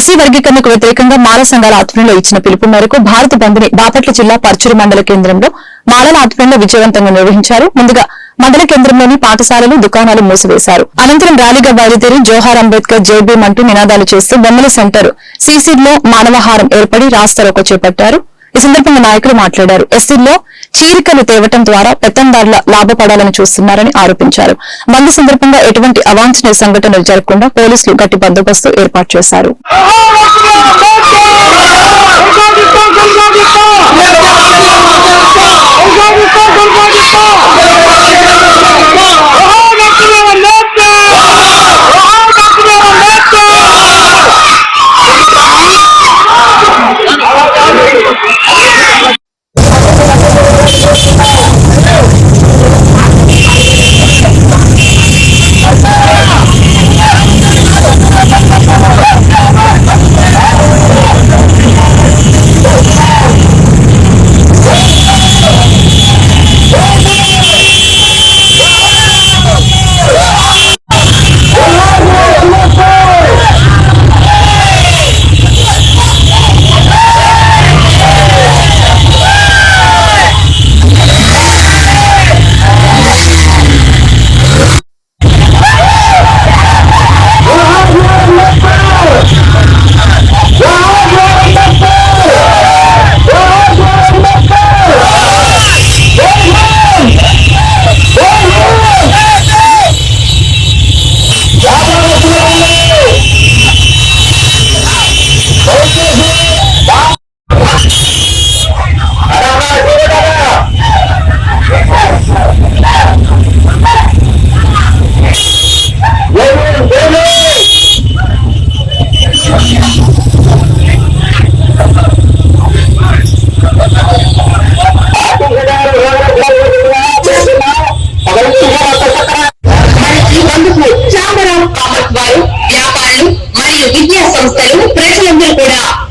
SC వర్గీకరణకు వ్యతిరేకంగా మాల సంఘాల ఆధ్వర్యంలో ఇచ్చిన పిలుపు మేరకు భారత బంద్ని బాపట్ల జిల్లా పర్చూరు మండల కేంద్రంలో మాలల ఆధ్వర్యంలో విజయవంతంగా నిర్వహించారు. ముందుగా మండల కేంద్రంలోని పాఠశాలలు దుకాణాలు మూసివేశారు. అనంతరం ర్యాలీగా బయలుదేరి జోహార్ అంబేద్కర్ జేబీఎం అంటూ నినాదాలు చేస్తూ బొమ్మల సెంటర్ సీసీలో మానవహారం ఏర్పడి రాస్తారోకో చేపట్టారు. ఈ సందర్భంగా నాయకులు మాట్లాడారు. ఎస్సీల్లో చీరికలు తేవటం ద్వారా పెత్తందారుల లాభపడాలని చూస్తున్నారని ఆరోపించారు. బంద్ సందర్భంగా ఎటువంటి అవాంఛనీయ సంఘటనలు జరగకుండా పోలీసులు గట్టి బందోబస్తు ఏర్పాటు చేశారు.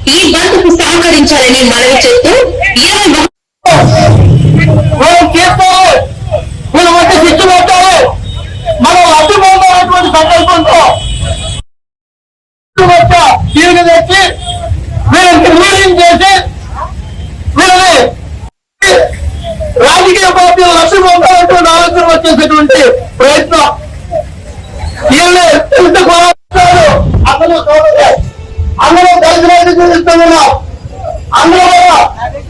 ఈ ఈ కు సహకరించాలని మనవి చేస్తూ ఇరవై మనం అడ్డుకోవాలనేటువంటి సంకల్పంతో వచ్చ తెచ్చి వీళ్ళకి నిర్ణయం చేసి వీళ్ళని రాజకీయ పార్టీలు లక్ష్యం పొందాలనేటువంటి ఆలోచన వచ్చేసేటువంటి ప్రయత్నం. కలిసి రైతు